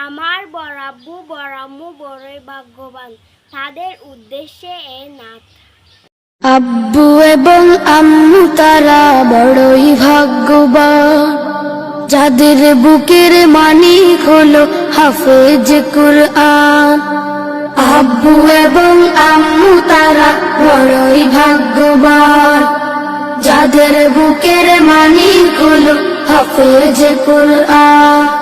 আমার বরাব্বু বরাম্মু বড়ই ভাগ্যবান। তাদের উদ্দেশ্যে এ নাথ। আব্বু এবং আম্মু তারা বড়ই ভাগ্যবান। যাদের বুকের মানিক হলো হাফেজ কুরআন। আব্বু এবং আম্মু তারা বড়ই ভাগ্যবান। যাদের বুকের মানিক হলো হাফেজ কুরআন।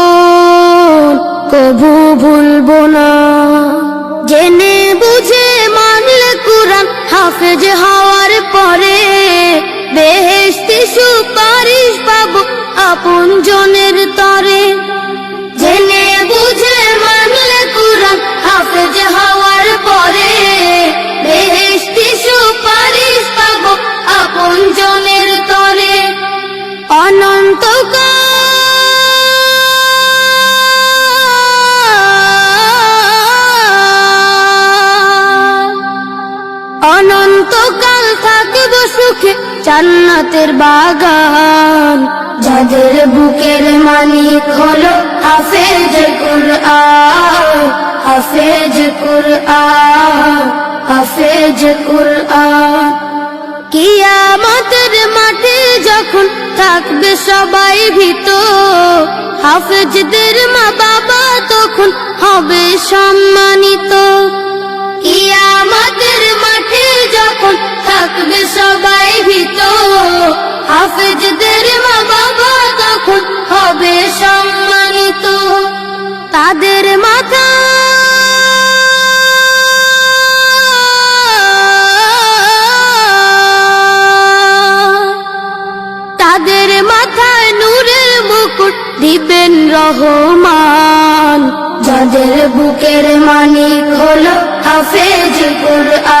কবু ভুলবো না। জেনে বুঝে মানলে কুরআন হাফেজ হওয়ার পরে বেহেশতি সুপারিশ পাবো আপন জনের অনন্তকাল থাকব সুখে জান্নাতের বাগান। যাদের বুকের মালিক হলো হাফেজ কুরআন হাফেজ কুরআন হাফেজ কুরআন। কিয়ামতের মাঠে যখন থাকবে সবাই ভীত, হাফেজদের মা বাবা তখন হবে সম্মানিত। কিয়ামতের যখন থাকবে সবাই ভীত হাফেজদের মা বাবা তখন হবে সম্মানিত, তাদের মাথা মাথায় দিবেন রহমান। যাদের বুকের মানিক হলো হাফেজ কুরআন।